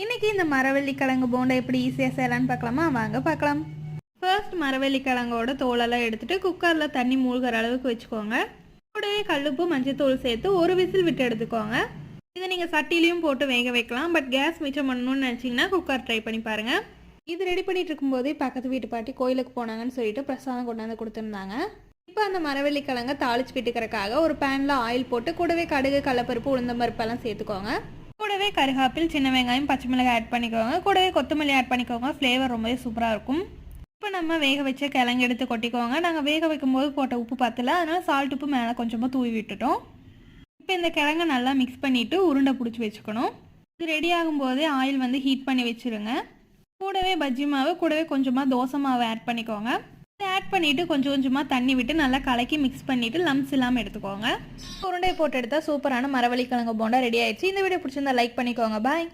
இன்னைக்கு இந்த மரவள்ளி கிழங்கு போண்டா எப்படி ஈஸியாக செய்யலான்னு பார்க்கலாமா? வாங்க பார்க்கலாம். ஃபர்ஸ்ட் மரவள்ளி கிழங்கோட தோலெல்லாம் எடுத்துட்டு குக்கரில் தண்ணி மூழ்கிற அளவுக்கு வச்சுக்கோங்க. கூடவே கல்லுப்பு மஞ்சத்தூள் சேர்த்து ஒரு விசில் விட்டு எடுத்துக்கோங்க. இதை நீங்கள் சட்டிலையும் போட்டு வேக வைக்கலாம். பட் கேஸ் மிச்சம் பண்ணணும்னு நினச்சிங்கன்னா குக்கர் ட்ரை பண்ணி பாருங்கள் இது ரெடி பண்ணிட்டு இருக்கும்போதே பக்கத்து வீட்டு பாட்டி கோயிலுக்கு போனாங்கன்னு சொல்லிட்டு பிரசாதம் கொண்டாந்து கொடுத்துருந்தாங்க. இப்போ அந்த மரவள்ளி கிழங்க தாளிச்சு விட்டுக்கிறக்காக ஒரு பேனில் ஆயில் போட்டு கூடவே கடுகு கடலப்பருப்பு உளுந்தம்பருப்பெல்லாம் சேர்த்துக்கோங்க. கூடவே கருகாப்பில் சின்ன வெங்காயம் பச்சை மிளகாய் ஆட் பண்ணிக்கோங்க. கூடவே கொத்தமல்லி ஆட் பண்ணிக்கோங்க. ஃப்ளேவர் ரொம்பவே சூப்பராக இருக்கும். இப்போ நம்ம வேக வச்ச கிழங்கு எடுத்து கொட்டிக்கோங்க. நாங்கள் வேக வைக்கும்போது போட்ட உப்பு பத்தல. அதனால் சால்ட் உப்பு மேலே கொஞ்சமாக தூவி விட்டுட்டோம். இப்போ இந்த கிழங்கை நல்லா மிக்ஸ் பண்ணிவிட்டு உருண்டை பிடிச்சி வச்சுக்கணும். இது ரெடி ஆகும்போதே ஆயில் வந்து ஹீட் பண்ணி வச்சுருங்க. கூடவே பஜ்ஜி மாவு கூடவே கொஞ்சமாக தோசை மாவு ஆட் பண்ணிக்கோங்க. ஆட் பண்ணிவிட்டு கொஞ்சம் கொஞ்சமாக தண்ணி விட்டு நல்லா கலக்கி மிக்ஸ் பண்ணிவிட்டு லம்ஸ் இல்லாமல் எடுத்துக்கோங்க. உருண்டை போட்டு எடுத்தால் சூப்பரான மரவள்ளி கிழங்கு போண்டா ரெடி ஆயிடுச்சு. இந்த வீடியோ பிடிச்சிருந்தா லைக் பண்ணிக்கோங்க. பாய்